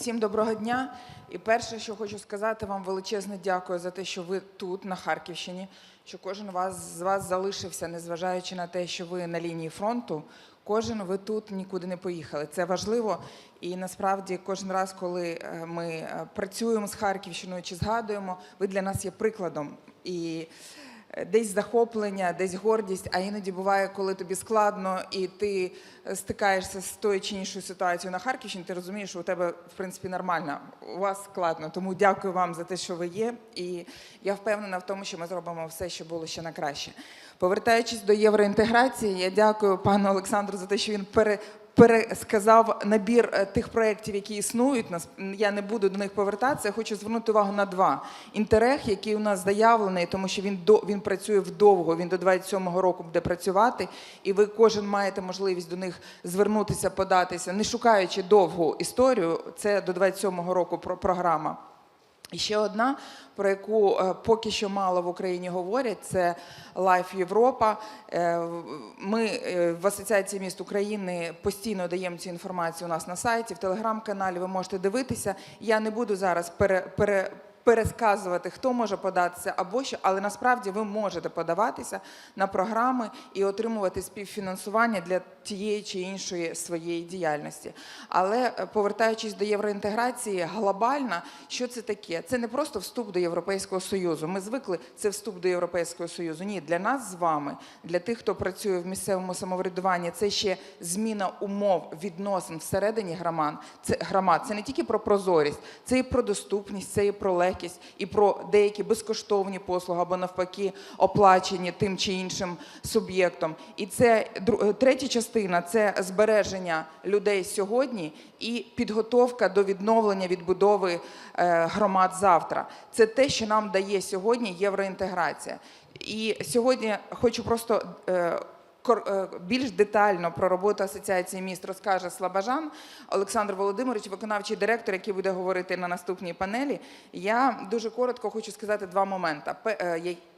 Всім доброго дня. І перше, що хочу сказати вам величезне дякую за те, що ви тут, на Харківщині, що кожен вас, з вас залишився, незважаючи на те, що ви на лінії фронту. Кожен ви тут нікуди не поїхали. Це важливо. І насправді кожен раз, коли е, ми е, працюємо з Харківщиною чи згадуємо, ви для нас є прикладом. І десь захоплення, десь гордість, а іноді буває, коли тобі складно, і ти е, стикаєшся з тою чи іншою ситуацією на Харківщині, ти розумієш, що у тебе в принципі нормально, у вас складно. Тому дякую вам за те, що ви є. І я впевнена в тому, що ми зробимо все, що було ще на краще. Повертаючись до євроінтеграції, я дякую пану Олександру за те, що він пере. Пересказав набір е, тих проєктів, які існують. Я не буду до них повертатися. Я хочу звернути увагу на два інтерег, який у нас заявлений, тому що він до він працює вдовго. Він до 27-го року буде працювати, і ви кожен маєте можливість до них звернутися, податися, не шукаючи довгу історію. Це до 27-го року про програма. І ще одна, про яку е, поки що мало в Україні говорять, це Life Європа. Е, Ми е, в Асоціації міст України постійно даємо цю інформацію у нас на сайті, в телеграм-каналі. Ви можете дивитися. Я не буду зараз пере, пере, пересказувати, хто може податися або що, але насправді ви можете подаватися на програми і отримувати співфінансування для тієї чи іншої своєї діяльності. Але е, повертаючись до євроінтеграції, глобально, що це таке? Це не просто вступ до Європейського Союзу. Ми звикли це вступ до Європейського Союзу. Ні, для нас з вами, для тих, хто працює в місцевому самоврядуванні, це ще зміна умов відносин всередині громад. Це громад. Це не тільки про прозорість, це і про доступність, це і про легкість, і про деякі безкоштовні послуги або навпаки оплачені тим чи іншим суб'єктом. І це е, третя частина це збереження людей сьогодні і підготовка до відновлення відбудови е, громад завтра. Це те, що нам дає сьогодні євроінтеграція. І сьогодні хочу просто. Е, е, більш детально про роботу асоціації міст розкаже Слабажан Олександр Володимирович, виконавчий директор, який буде говорити на наступній панелі. Я дуже коротко хочу сказати два моменти.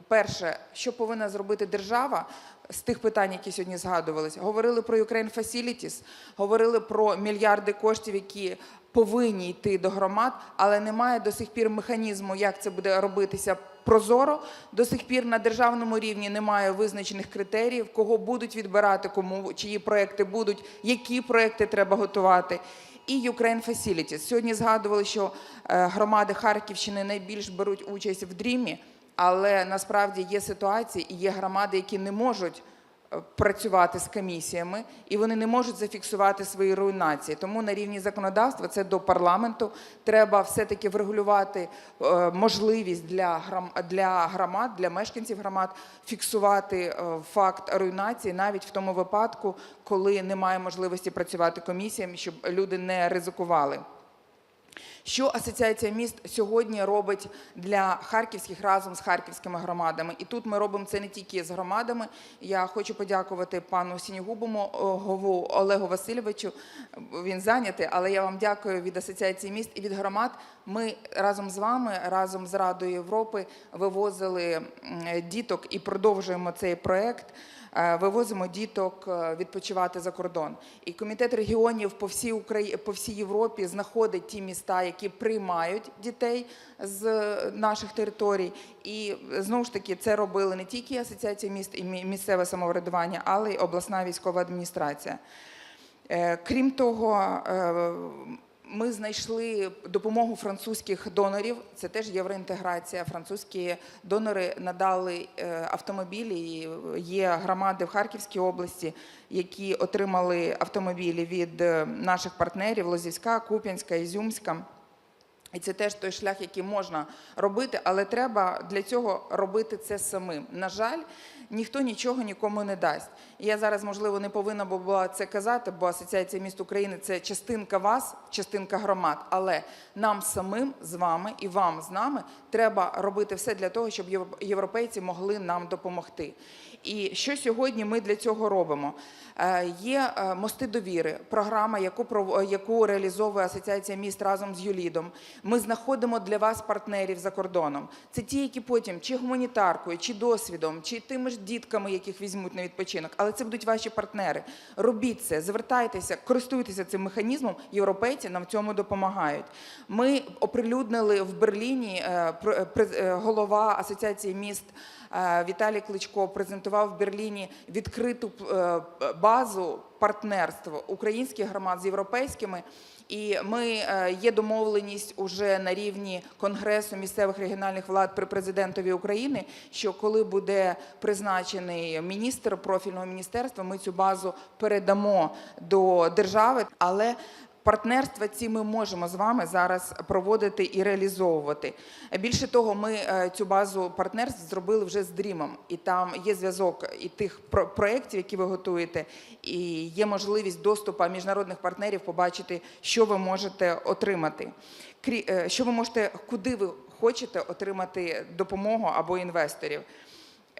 Перше, що повинна зробити держава з тих питань, які сьогодні згадувались, говорили про Ukraine Facilities, говорили про мільярди коштів, які повинні йти до громад, але немає до сих пір механізму, як це буде робитися прозоро. До сих пір на державному рівні немає визначених критеріїв, кого будуть відбирати, кому чиї проекти будуть, які проекти треба готувати. І Ukraine Facilities. Сьогодні згадували, що е, громади Харківщини найбільш беруть участь в дрімі, але насправді є ситуації і є громади, які не можуть е, працювати з комісіями, і вони не можуть зафіксувати свої руйнації. Тому на рівні законодавства це до парламенту. Треба все-таки врегулювати е, можливість для громад, для мешканців громад фіксувати е, факт руйнації навіть в тому випадку, коли немає можливості працювати комісіями, щоб люди не ризикували. Що асоціація міст сьогодні робить для харківських разом з харківськими громадами? І тут ми робимо це не тільки з громадами. Я хочу подякувати пану Сінігубому Гову Олегу Васильовичу. Він зайнятий, але я вам дякую від асоціації міст і від громад. Ми разом з вами, разом з Радою Європи, вивозили діток і продовжуємо цей проект. Е, Вивозимо діток е, відпочивати за кордон. І комітет регіонів по всій Україні, по всій Європі знаходить ті міста, які приймають дітей з е, наших територій. І знову ж таки це робили не тільки асоціація міст і місцеве самоврядування, але й обласна військова адміністрація. Крім того, ми знайшли допомогу французьких донорів. Це теж євроінтеграція. Французькі донори надали е, автомобілі. Є громади в Харківській області, які отримали автомобілі від е, наших партнерів Лозівська, Куп'янська, Ізюмська. І це теж той шлях, який можна робити, але треба для цього робити це самим. На жаль, ніхто нічого нікому не дасть. І я зараз, можливо, не повинна була це казати, бо Асоціація міст України це частинка вас, частинка громад. Але нам самим з вами і вам з нами треба робити все для того, щоб європейці могли нам допомогти. І що сьогодні ми для цього робимо? Е, Є е, мости довіри, програма, яку яку реалізовує асоціація міст разом з ЮЛІДом. Ми знаходимо для вас партнерів за кордоном. Це ті, які потім чи гуманітаркою, чи досвідом, чи тими ж дітками, яких візьмуть на відпочинок, але це будуть ваші партнери. Робіть це, звертайтеся, користуйтеся цим механізмом. Європейці нам в цьому допомагають. Ми оприлюднили в Берліні е, е, голова асоціації міст. Е, Віталій Кличко презентував в Берліні відкриту е, базу партнерств українських громад з європейськими. І ми е, є домовленість уже на рівні Конгресу місцевих регіональних влад при президентові України, що коли буде призначений міністр профільного міністерства, ми цю базу передамо до держави. Але Партнерства ці ми можемо з вами зараз проводити і реалізовувати. Більше того, ми е, цю базу партнерств зробили вже з Дрімом, і там є зв'язок і тих про- проєктів, які ви готуєте, і є можливість доступу міжнародних партнерів побачити, що ви можете отримати. Е, Що ви можете, куди ви хочете отримати допомогу або інвесторів.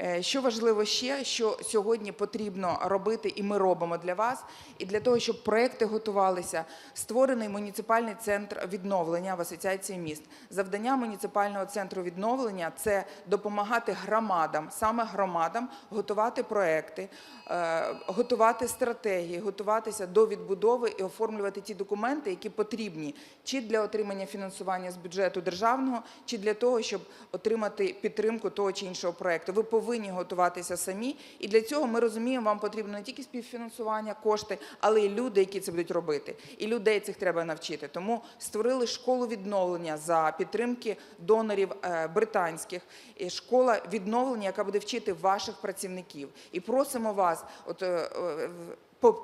Е, Що важливо ще, що сьогодні потрібно робити, і ми робимо для вас, і для того, щоб проекти готувалися, створений муніципальний центр відновлення в асоціації міст. Завдання муніципального центру відновлення це допомагати громадам, саме громадам, готувати проекти, е, готувати стратегії, готуватися до відбудови і оформлювати ті документи, які потрібні чи для отримання фінансування з бюджету державного, чи для того, щоб отримати підтримку того чи іншого проекту. Ви повинні готуватися самі, і для цього ми розуміємо, вам потрібно не тільки співфінансування, кошти, але й люди, які це будуть робити. І людей цих треба навчити. Тому створили школу відновлення за підтримки донорів е, британських, школа відновлення, яка буде вчити ваших працівників. І просимо вас, от. е, е,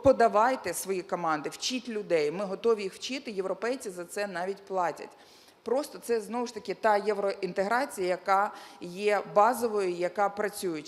Подавайте свої команди, вчіть людей. Ми готові їх вчити. Європейці за це навіть платять. Просто це знову ж таки та євроінтеграція, яка є базовою, яка працює.